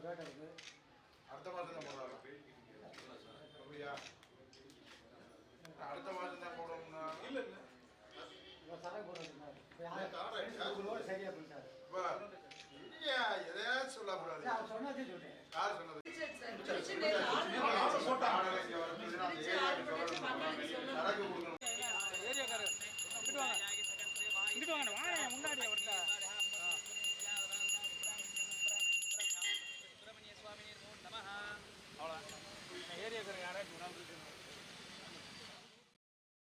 அடுத்த பேட்டை இருக்கு அடுத்த மாதம் தான் போடுறாங்க அப்படியா? அடுத்த மாதம் தான் போடணும்னா? இல்லை இல்லை. சொன்னது?